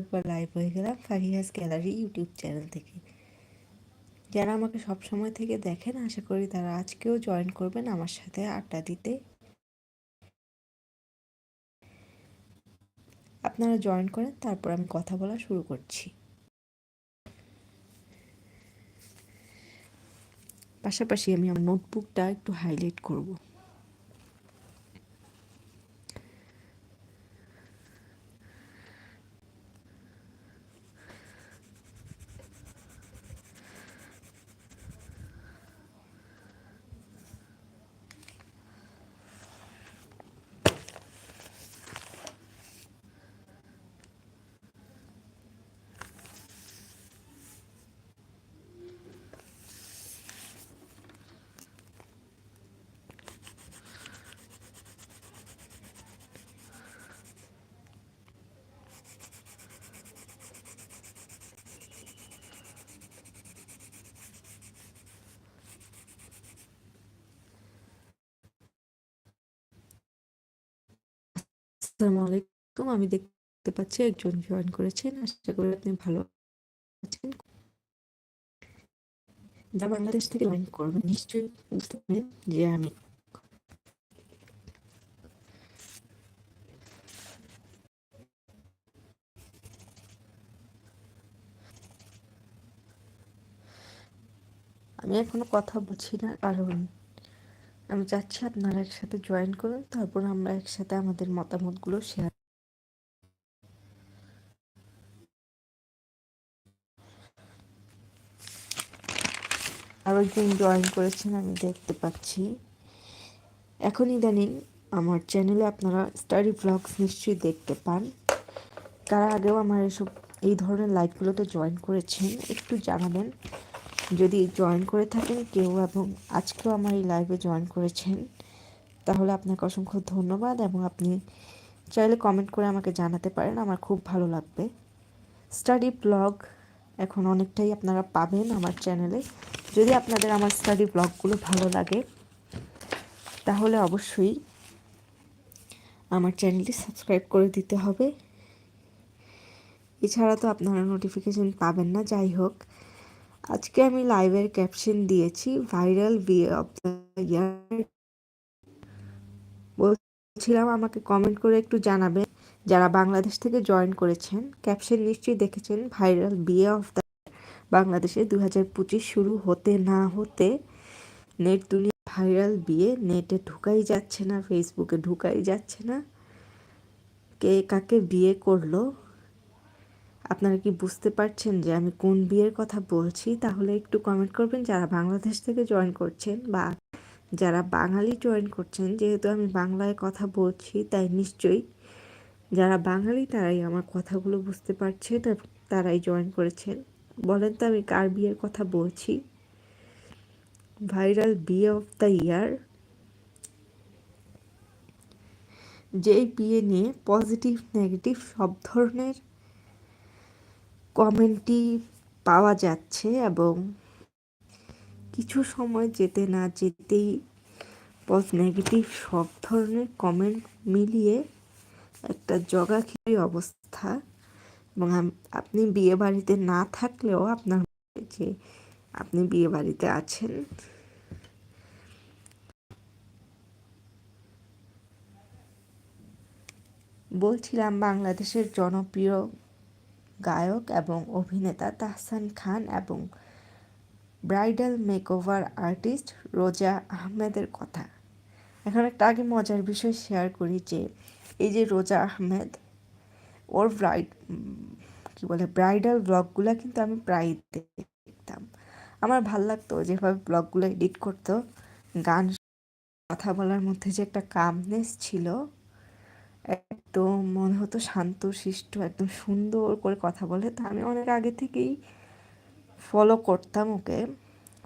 একবার লাইভ হয়ে গেলাম ফারিহাস গ্যালারি ইউটিউব চ্যানেল থেকে। যারা আমাকে সব সময় থেকে দেখেন, আশা করি তারা আজকেও জয়েন করবেন আমার সাথে আড্ডা দিতে। আপনারা জয়েন করেন, তারপর আমি কথা বলা শুরু করছি। পাশাপাশি আমি আমার নোটবুকটা একটু হাইলাইট করব। আসসালামু আলাইকুম আমি দেখতে পাচ্ছি একজন জয়েন করেছেন, আশা করি আপনি ভালো আছেন। যা বাংলাদেশ থেকে জয়েন করবেন, নিশ্চয়ই বুঝতে পারবেন যে আমি আমি এখনও কথা বলছি না, কারণ আমি চাচ্ছি আপনারা একসাথে জয়েন করুন তারপর আমরা একসাথে আমাদের মতামতগুলো শেয়ার আরও একজন জয়েন করেছেন, আমি দেখতে পাচ্ছি। এখন ইদানিং আমার চ্যানেলে আপনারা স্টাডি ব্লগস নিশ্চয়ই দেখতে পান। তারা আগেও আমার এসব, এই ধরনের লাইভগুলোতে জয়েন করেছেন। একটু জানাবেন যদি জয়েন করে থাকেন, কেউ এবং আজকেও আমার এই লাইভে জয়েন করেছেন, তাহলে আপনাকে অসংখ্য ধন্যবাদ এবং আপনি চাইলে কমেন্ট করে আমাকে জানাতে পারেন, আমার খুব ভালো লাগবে। স্টাডি ব্লগ এখন অনেকটাই আপনারা পাবেন আমার চ্যানেলে যদি আপনাদের আমার স্টাডি ব্লগগুলো ভালো লাগে, তাহলে অবশ্যই আমার চ্যানেলটি সাবস্ক্রাইব করে দিতে হবে। এছাড়া তো আপনারা নোটিফিকেশন পাবেন না, যাই হোক। আজকে আমি লাইভের ক্যাপশন দিয়েছি ভাইরাল বিয়ে অফ দ্য ইয়ার বলছিলাম, আমাকে কমেন্ট করে একটু জানাবেন, যারা বাংলাদেশ থেকে জয়েন করেছেন ক্যাপশন নিশ্চয়ই দেখেছেন ভাইরাল বিয়ে অফ দ্য বাংলাদেশে দু হাজার পঁচিশ শুরু হতে না হতে নেট দুনিয়া ভাইরাল বিয়ে নেটে ঢুকাই যাচ্ছে না ফেসবুকে ঢুকাই যাচ্ছে না। কে কাকে বিয়ে করল আপনারা কি বুঝতে পারছেন যে আমি কোন বিয়ের কথা বলছি? তাহলে একটু কমেন্ট করবেন যারা বাংলাদেশ থেকে জয়েন করছেন বা যারা বাঙালি জয়েন করছেন। যেহেতু আমি বাংলায় কথা বলছি, তাই নিশ্চয়ই যারা বাঙালি তারাই আমার কথাগুলো বুঝতে পারছে তারাই জয়েন করেছেন। বলেন তো আমি কার বিয়ের কথা বলছি? ভাইরাল বিয়ে অফ দ্য ইয়ার যেই বিয়ে নিয়ে পজিটিভ নেগেটিভ সব ধরনের কমেন্টই পাওয়া যাচ্ছে এবং কিছু সময় যেতে না যেতেই পজ নেগেটিভ সব ধরনের কমেন্ট মিলিয়ে একটা জগাখিরি অবস্থা এবং আপনি বিয়ে বাড়িতে না থাকলেও আপনার যে আপনি বিয়ে বাড়িতে আছেন। বলছিলাম বাংলাদেশের জনপ্রিয় গায়ক এবং অভিনেতা তাহসান খান এবং ব্রাইডাল মেকওভার আর্টিস্ট রোজা আহমেদের কথা। এখন একটা আগে মজার বিষয় শেয়ার করি যে, এই যে রোজা আহমেদ, ওর ব্রাইড, কী বলে, ব্রাইডাল ব্লগগুলো কিন্তু আমি প্রায় দেখতাম। আমার ভালো লাগতো যেভাবে ব্লগগুলো এডিট করতো, গান, কথা বলার মধ্যে যে একটা কামনেস ছিল একদম মনে হতো শান্ত, শিষ্ট, একদম সুন্দর করে কথা বলে। তা আমি অনেক আগে থেকেই ফলো করতাম ওকে।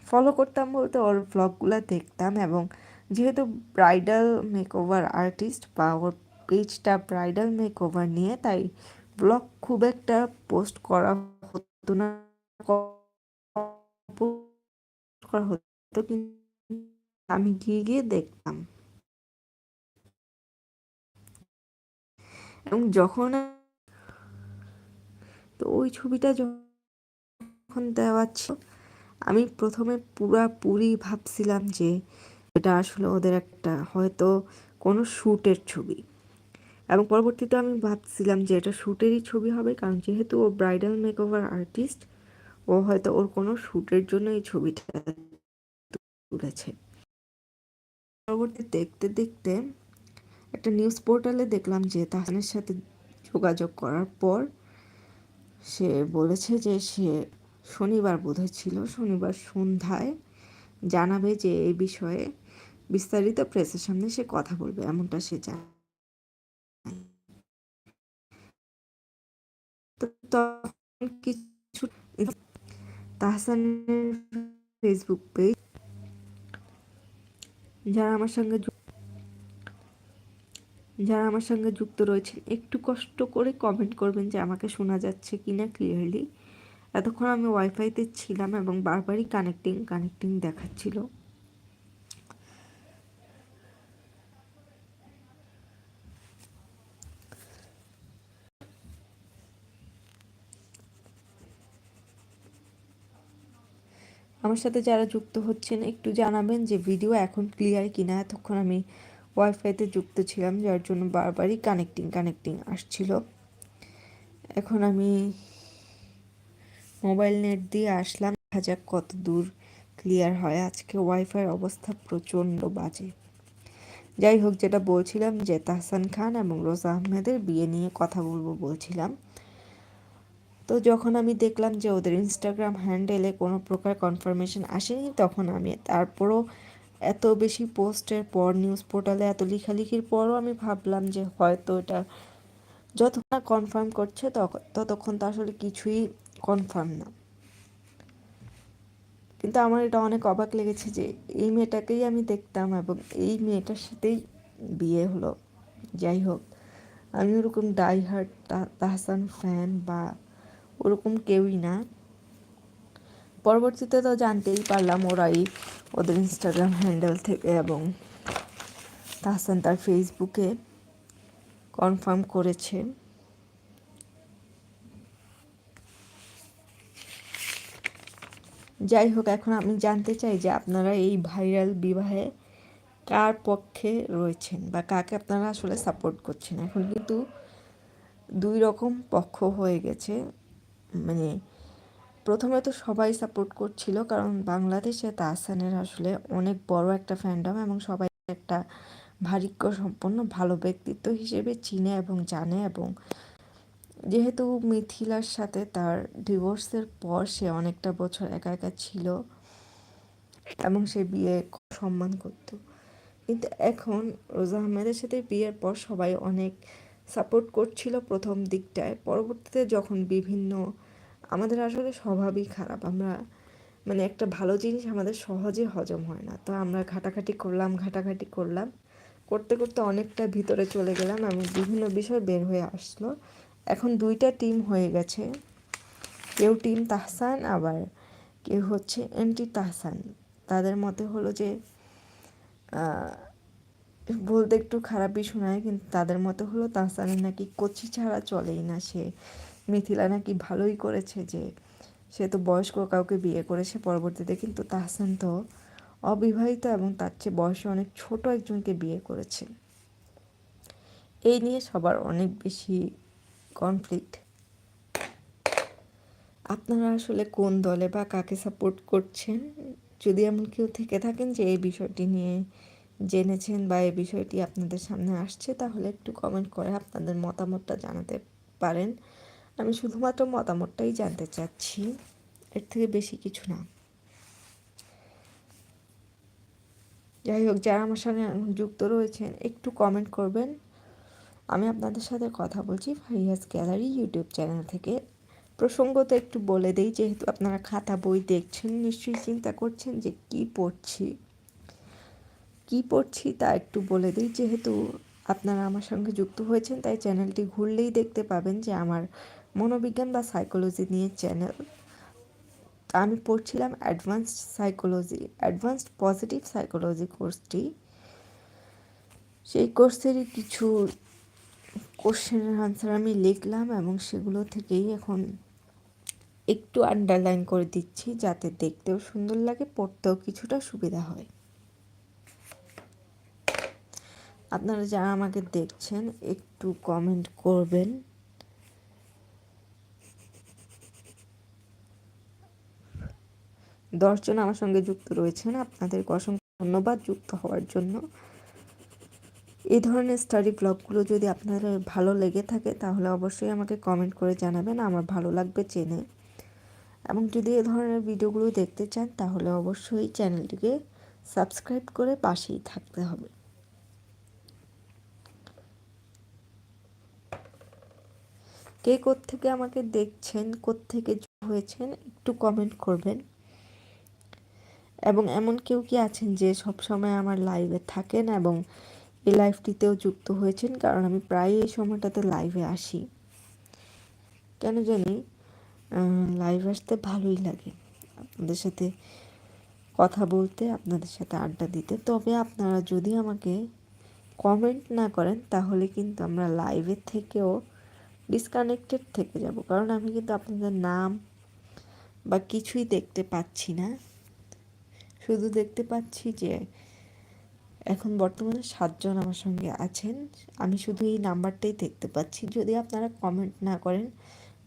ফলো করতাম বলতে ওর ব্লগগুলো দেখতাম এবং যেহেতু ব্রাইডাল মেকওভার আর্টিস্ট বা ওর পেজটা ব্রাইডাল মেকওভার নিয়ে, তাই ব্লগ খুব একটা পোস্ট করা হতো না। করা হতো কিন্তু আমি গিয়ে গিয়ে দেখতাম। এবং যখন তো ওই ছবিটা যখন দেওয়া ছিল আমি প্রথমে পুরাপুরি ভাবছিলাম যে এটা আসলে ওদের একটা হয়তো কোনো শ্যুটের ছবি। এবং পরবর্তীতে আমি ভাবছিলাম যে এটা শ্যুটেরই ছবি হবে, কারণ যেহেতু ও ব্রাইডাল মেকওভার আর্টিস্ট, ও হয়তো ওর কোনো শ্যুটের জন্য এই ছবিটা তুলেছে। পরবর্তী দেখতে দেখতে একটা নিউজ পোর্টালে দেখলাম যে তাহসানের সাথে যোগাযোগ করার পর সে বলেছে যে সে শনিবার বোধহয় ছিল, শনিবার সন্ধ্যায় জানাবে যে এই বিষয়ে বিস্তারিত প্রেসের সামনে সে কথা বলবে, এমনটা সে জানে। কিছু তাহসানের ফেসবুক পেজ যারা আমার সঙ্গে যারা আমার সঙ্গে যুক্ত রয়েছেন, একটু কষ্ট করে কমেন্ট করবেন যে আমাকে শোনা যাচ্ছে কি না ক্লিয়ারলি এতক্ষণ আমি ওয়াইফাইতে ছিলাম এবং বারবারই কানেক্টিং কানেক্টিং দেখাচ্ছিল। আমার সাথে যারা যুক্ত হচ্ছেন, একটু জানাবেন যে ভিডিও এখন ক্লিয়ার কিনা? এতক্ষণ আমি ওয়াইফাইতে যুক্ত ছিলাম, যার জন্য বারবারই কানেক্টিং কানেক্টিং আসছিল। এখন আমি মোবাইল নেট দিয়ে আসলাম, দেখা যাক কত দূর ক্লিয়ার হয়। আজকে ওয়াইফাইয়ের অবস্থা প্রচণ্ড বাজে। যাই হোক, যেটা বলছিলাম যে তাহসান খান এবং রোজা আহমেদের বিয়ে নিয়ে কথা বলব বলছিলাম। তো যখন আমি দেখলাম যে ওদের ইনস্টাগ্রাম হ্যান্ডেলে কোনো প্রকার কনফার্মেশন আসেনি, তখন আমি তারপরও এত বেশি পোস্টের পর নিউজ পোর্টালে এত লেখালেখির পরও আমি ভাবলাম যে হয়তো এটা যতক্ষণ কনফার্ম করছে ততক্ষণ তো আসলে কিছুই কনফার্ম না। কিন্তু আমার এটা অনেক অবাক লেগেছে যে এই মেয়েটাকেই আমি দেখতাম এবং এই মেয়েটার সাথেই বিয়ে হলো। যাই হোক, আমি ওরকম ডাই হার্ট তাহসান ফ্যান বা ওরকম কেউই না। পরবর্তীতে তো জানতেই পারলাম ওরাই ওদের ইনস্টাগ্রাম হ্যান্ডেল থেকে এবং তাহসান তার ফেসবুকে কনফার্ম করেছে। যাই হোক, এখন আমি জানতে চাই যে আপনারা এই ভাইরাল বিবাহে কার পক্ষে রয়েছেন বা কাকে আপনারা আসলে সাপোর্ট করছেন? এখন কিন্তু দুই রকম পক্ষ হয়ে গেছে। মানে প্রথমে তো সবাই সাপোর্ট করছিল, কারণ বাংলাদেশে তাহসানের আসলে অনেক বড় একটা ফ্যান্ডম এবং সবাই একটা ভারিক্য সম্পন্ন ভালো ব্যক্তিত্ব হিসেবে চিনে এবং জানে এবং যেহেতু মিথিলার সাথে তার ডিভোর্সের পর সে অনেকটা বছর একা একা ছিল এবং সে বিয়ে সম্মান করত। কিন্তু এখন রোজা আহমেদের সাথে বিয়ের পর সবাই অনেক সাপোর্ট করছিল প্রথম দিকটায়। পরবর্তীতে যখন বিভিন্ন আমাদের আসলে স্বভাবই খারাপ। আমরা মানে একটা ভালো জিনিস আমাদের সহজে হজম হয় না। তো আমরা ঘাটাঘাটি করলাম ঘাটাঘাটি করলাম। করতে করতে অনেকটা ভিতরে চলে গেলাম এবং বিভিন্ন বিষয় বের হয়ে আসলো। এখন দুইটা টিম হয়ে গেছে। কেউ টিম তাহসান, আবার কেউ হচ্ছে এন্টি তাহসান। তাদের মতে হলো যে বলতে একটু খারাপই শোনায়, কিন্তু তাদের মতে হলো তাহসানের নাকি কচি ছাড়া চলেই না সে। মিথিলা নাকি ভালোই করেছে যে সে তো বয়স্ক কাউকে বিয়ে করেছে পরবর্তীতে, কিন্তু তাহসান তো অবিবাহিত এবং তার চেয়ে বয়সে অনেক ছোট একজনকে বিয়ে করেছে। এই নিয়ে সবার অনেক বেশি কনফ্লিক্ট আপনারা আসলে কোন দলে বা কাকে সাপোর্ট করছেন? যদি এমন কেউ থেকে থাকেন যে এই বিষয়টি নিয়ে জেনেছেন বা এই বিষয়টি আপনাদের সামনে আসছে, তাহলে একটু কমেন্ট করে আপনাদের মতামতটা জানাতে পারেন। আমি শুধুমাত্র মতামতটাই জানতে চাচ্ছি। এর থেকে বেশি কিছু না। যাই হোক, যারা আমার সঙ্গে যুক্ত রয়েছেন, একটু কমেন্ট করবেন। আমি আপনাদের সাথে কথা বলছি ফারিয়াস গ্যালারি ইউটিউব চ্যানেল থেকে। প্রসঙ্গত একটু বলে দিই, যেহেতু আপনারা খাতা বই দেখছেন, নিশ্চয়ই চিন্তা করছেন যে কি পড়ছি। কি পড়ছি তা একটু বলে দিই, যেহেতু আপনারা আমার সঙ্গে যুক্ত হয়েছেন, তাই চ্যানেলটি ঘুরলেই দেখতে পাবেন যে আমার মনোবিজ্ঞান বা সাইকোলজি নিয়ে চ্যানেল আমি পড়ছিলাম advanced psychology advanced positive psychology কোর্সটি সেই কোর্সেরই কিছু কোশ্চেনের আনসার আমি লিখলাম এবং সেগুলো থেকেই এখন একটু আন্ডারলাইন করে দিচ্ছি যাতে দেখতেও সুন্দর লাগে, পড়তেও কিছুটা সুবিধা হয়। আপনারা যারা আমাকে দেখছেন, একটু কমেন্ট করবেন। দশজন আমার সঙ্গে যুক্ত রয়েছেন। আপনাদেরকে অসংখ্য ধন্যবাদ যুক্ত হওয়ার জন্য। এই ধরনের স্টাডি ব্লগগুলো যদি আপনাদের ভালো লেগে থাকে, তাহলে অবশ্যই আমাকে কমেন্ট করে জানাবেন। আমার ভালো লাগবে চেনে এবং যদি এ ধরনের ভিডিওগুলো দেখতে চান, তাহলে অবশ্যই চ্যানেলটিকে সাবস্ক্রাইব করে পাশেই থাকতে হবে। কে থেকে আমাকে দেখছেন থেকে হয়েছেন, একটু কমেন্ট করবেন। এবং এমন কেউ কি আছেন যে সব সময় আমার লাইভে থাকেন এবং এই লাইভটিতেও যুক্ত হয়েছেন? কারণ আমি প্রায় এই সময়টাতে লাইভে আসি। কেন জানি লাইভ আসতে ভালোই লাগে। আপনাদের সাথে কথা বলতে, আপনাদের সাথে আড্ডা দিতে। তবে আপনারা যদি আমাকে কমেন্ট না করেন, তাহলে কিন্তু আমরা লাইভের থেকেও ডিসকানেক্টেড থেকে যাব। কারণ আমি কিন্তু আপনাদের নাম বা কিছুই দেখতে পাচ্ছি না। শুধু দেখতে পাচ্ছি যে এখন বর্তমানে সাতজন আমার সঙ্গে আছেন। আমি শুধু এই নাম্বারটাই দেখতে পাচ্ছি। যদি আপনারা কমেন্ট না করেন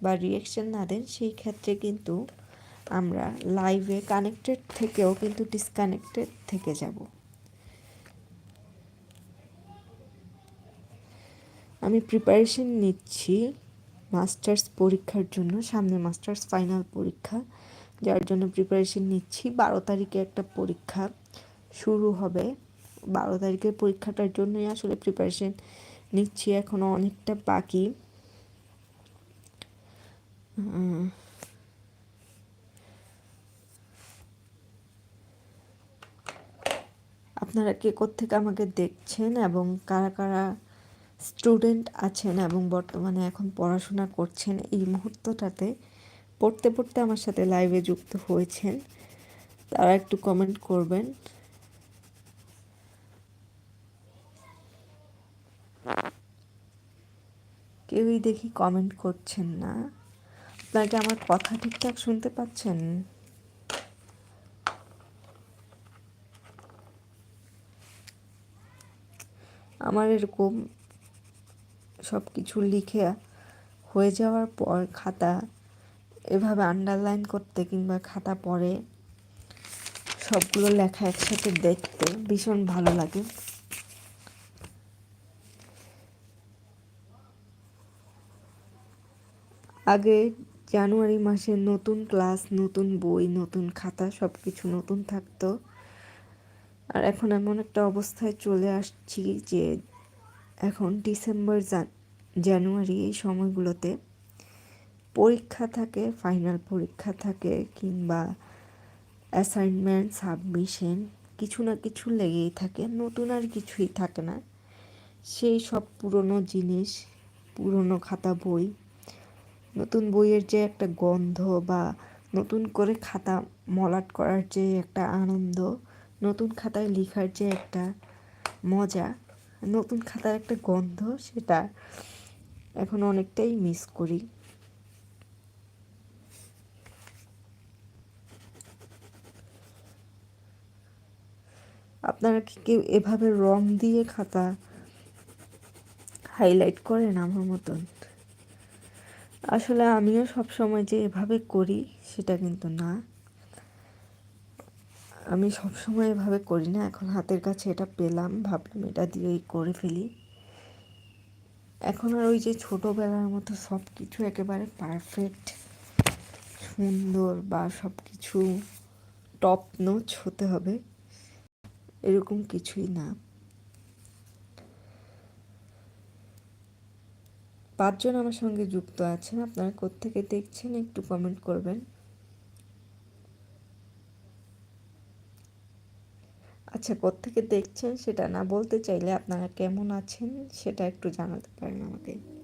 বা রিয়েকশন না দেন, সেই ক্ষেত্রে কিন্তু আমরা লাইভে কানেক্টেড থেকেও কিন্তু ডিসকানেক্টেড থেকে যাব। আমি প্রিপারেশন নিচ্ছি। মাস্টার্স পরীক্ষার জন্য, সামনে মাস্টার্স ফাইনাল পরীক্ষা। যার জন্য প্রিপারেশন নিচ্ছি। বারো তারিখে একটা পরীক্ষা শুরু হবে। বারো তারিখের পরীক্ষাটার জন্যই আসলে প্রিপারেশন নিচ্ছি এখনও অনেকটা বাকি। আপনারা কে থেকে আমাকে দেখছেন এবং কারা কারা স্টুডেন্ট আছেন এবং বর্তমানে এখন পড়াশোনা করছেন এই মুহূর্তটাতে পড়তে পড়তে আমার সাথে লাইভে যুক্ত হয়েছেন। তারা একটু কমেন্ট করবেন। কেউই দেখি কমেন্ট করছেন না। আপনারা আমার কথা ঠিকঠাক শুনতে পাচ্ছেন? আমার এরকম সব কিছু লিখে হয়ে যাওয়ার পর খাতা এভাবে আন্ডারলাইন করতে কিংবা খাতা পড়ে সবগুলো লেখা একসাথে দেখতে ভীষণ ভালো লাগে। আগে জানুয়ারি মাসে নতুন ক্লাস, নতুন বই, নতুন খাতা সব কিছু নতুন থাকতো। আর এখন এমন একটা অবস্থায় চলে আসছি যে এখন ডিসেম্বর জানুয়ারি এই সময়গুলোতে পরীক্ষা থাকে ফাইনাল পরীক্ষা থাকে কিংবা অ্যাসাইনমেন্ট সাবমিশন কিছু না কিছু লেগেই থাকে। নতুন আর কিছুই থাকে না। সেই সব পুরনো জিনিস, পুরনো খাতা বই, নতুন বইয়ের যে একটা গন্ধ বা নতুন করে খাতা মলাট করার যে একটা আনন্দ, নতুন খাতায় লেখার যে একটা মজা, নতুন খাতার একটা গন্ধ, সেটা এখন অনেকটাই মিস করি। আপনারা কি কেউ এভাবে রং দিয়ে খাতা হাইলাইট করেন আমার মতন? আসলে আমিও সব সময় যে এভাবে করি, সেটা কিন্তু না। আমি সব সময় এভাবে করি না, এখন হাতের কাছে এটা পেলাম, ভাবলাম এটা দিয়েই করে ফেলি। এখন আর ওই যে ছোটোবেলার মতো সব কিছু একেবারে পারফেক্ট সুন্দর বা সব কিছু টপ নোচ হতে হবে। এরকম কিছুই না। পাঁচজন আমার সঙ্গে যুক্ত আছেন, আপনারা কোত্থেকে দেখছেন একটু কমেন্ট করবেন। আচ্ছা কোত্থেকে দেখছেন সেটা না বলতে চাইলে আপনারা কেমন আছেন সেটা একটু জানাতে পারেন আমাকে।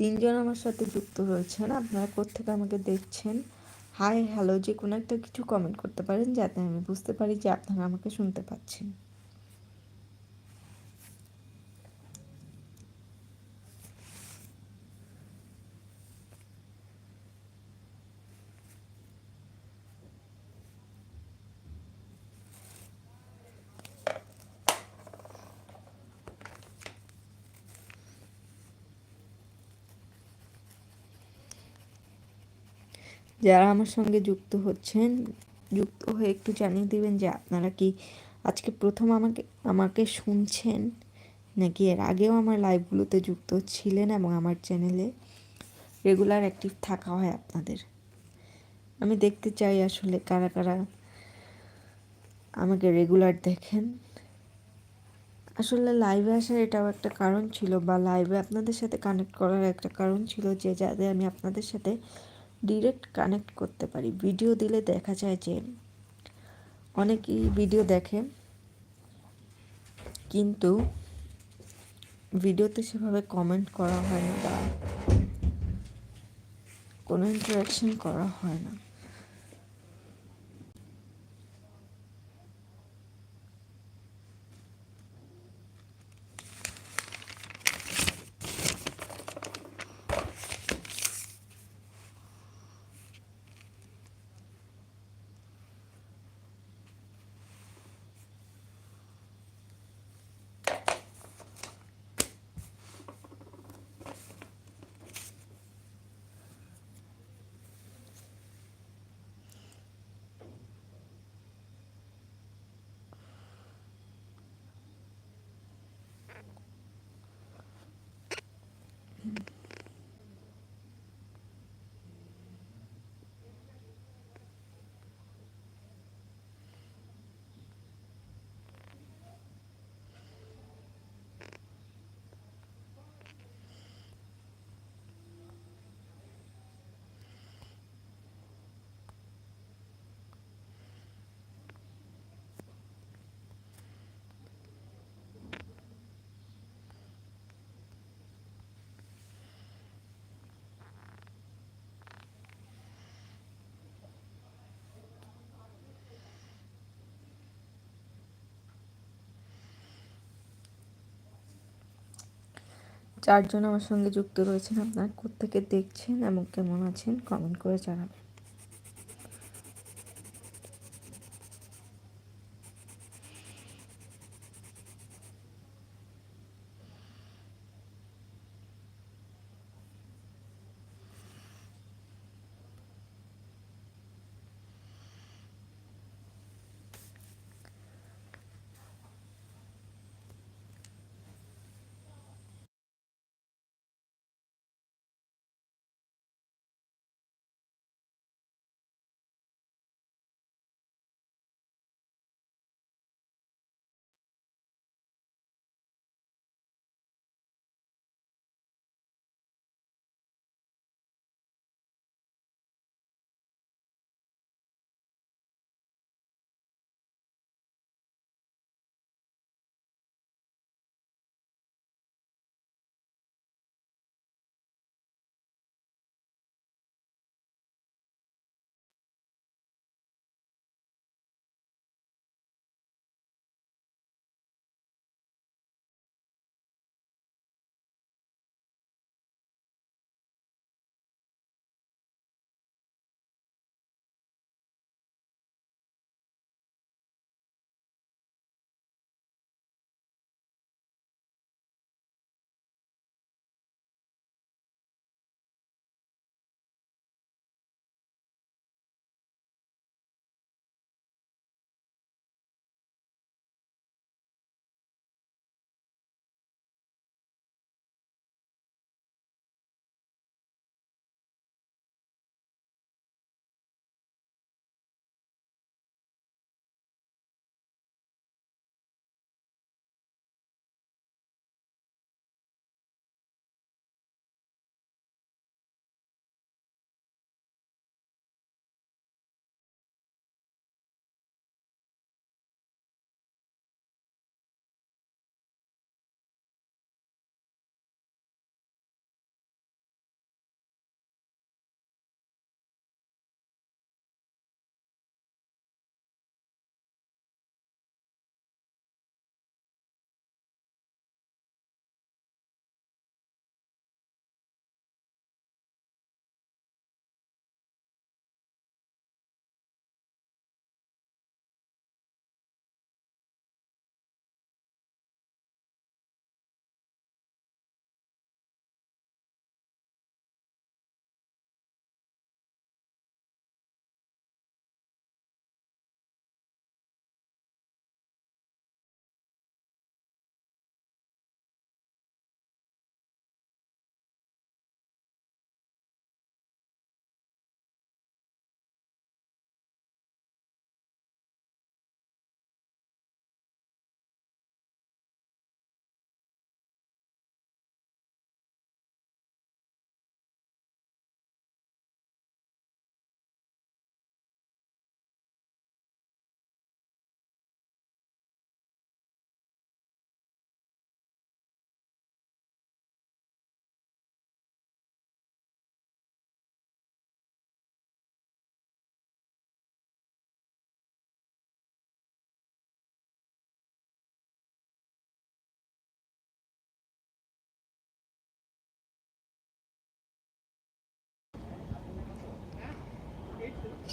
তিনজন আমার সাথে যুক্ত রয়েছেন আপনারা কোথেকে আমাকে দেখছেন? হাই, হ্যালো, যে কোনো একটা কিছু কমেন্ট করতে পারেন যাতে আমি বুঝতে পারি যে আপনারা আমাকে শুনতে পাচ্ছেন। যারা আমার সঙ্গে যুক্ত হচ্ছেন, যুক্ত হয়ে একটু জানিয়ে দেবেন যে আপনারা কি আজকে প্রথম আমাকে আমাকে শুনছেন, নাকি এর আগেও আমার লাইভগুলোতে যুক্ত ছিলেন এবং আমার চ্যানেলে রেগুলার অ্যাক্টিভ থাকা হয় আপনাদের? আমি দেখতে চাই আসলে কারা কারা আমাকে রেগুলার দেখেন। আসলে লাইভে আসার এটাও একটা কারণ ছিল বা লাইভে আপনাদের সাথে কানেক্ট করার একটা কারণ ছিল যে যাতে আমি আপনাদের সাথে ডিরেক্ট কানেক্ট করতে পারি। ভিডিও দিলে দেখা যায় যে অনেকেই ভিডিও দেখে, কিন্তু ভিডিওতে সেভাবে কমেন্ট করা হয় না বা কোনো ইন্টারাকশন করা হয় না। চারজন আমার সঙ্গে যুক্ত রয়েছেন। আপনারা কোথেকে দেখছেন এবং কেমন আছেন কমেন্ট করে জানাবেন।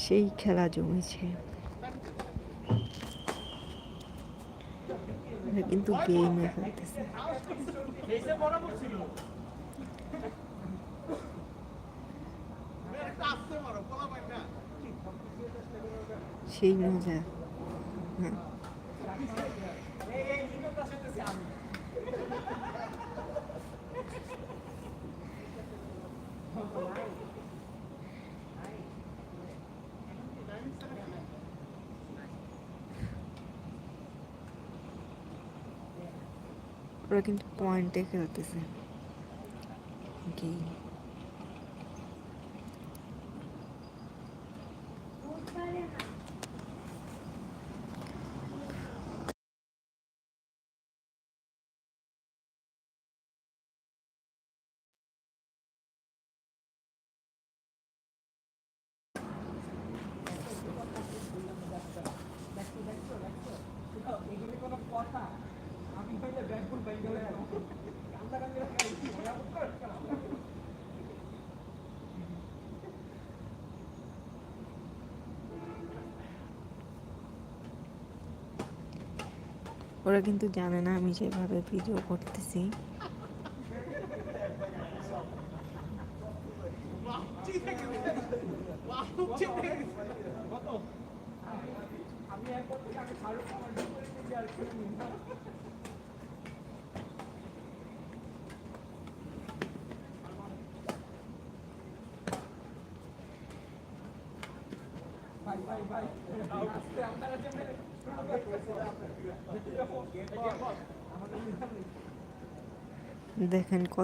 সেই খেলা জমেছে। কিন্তু গেমে সেই মজা। হ্যাঁ। ওরা কিন্তু পয়েন্টে খেলতেছে। গেম ওরা কিন্তু জানে না আমি যেভাবে ভিডিও করতেছি দেখেন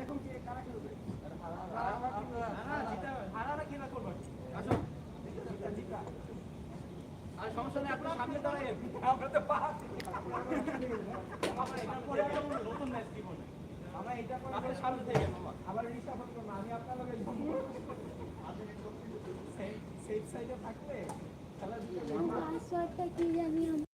এখন কি কারা খেলবে হারারা খেলা করবে আসো জিতা জিতা আর সমস্যা নেই আপনার সামনে দাঁড়ায় আমরা তো একটা নতুন ম্যাচ কি বলে? আমি আপনার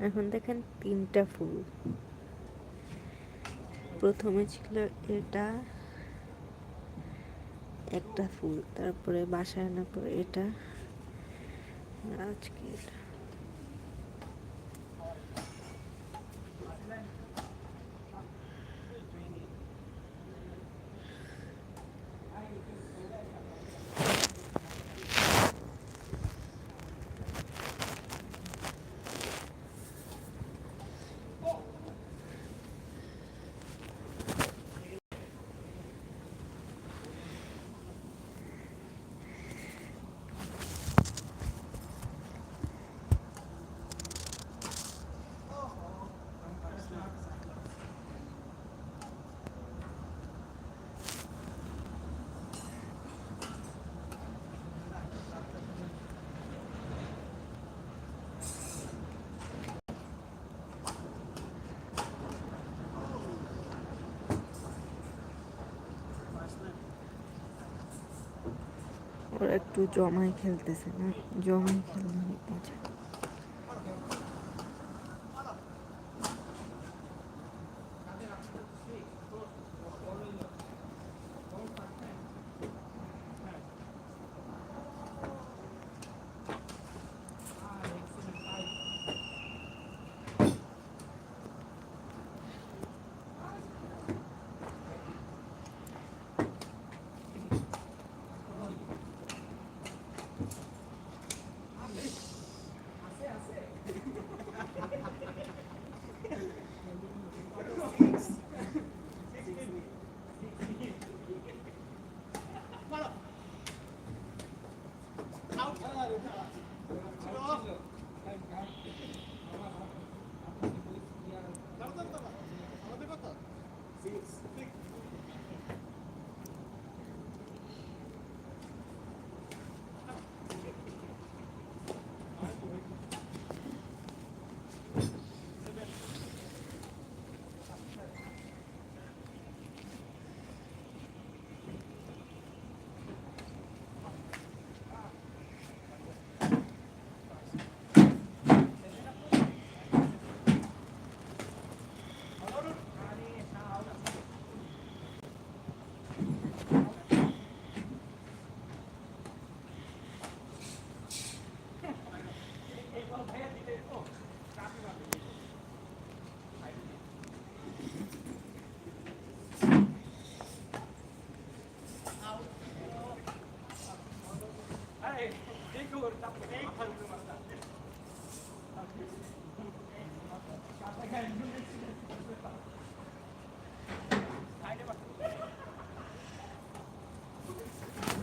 এখন দেখেন তিনটা ফুল। প্রথমে ছিল এটা, একটা ফুল, তারপরে বাসায় আনার পর এটা আজকে এটা। একটু জমায় খেলতেছে না জমায় খেললে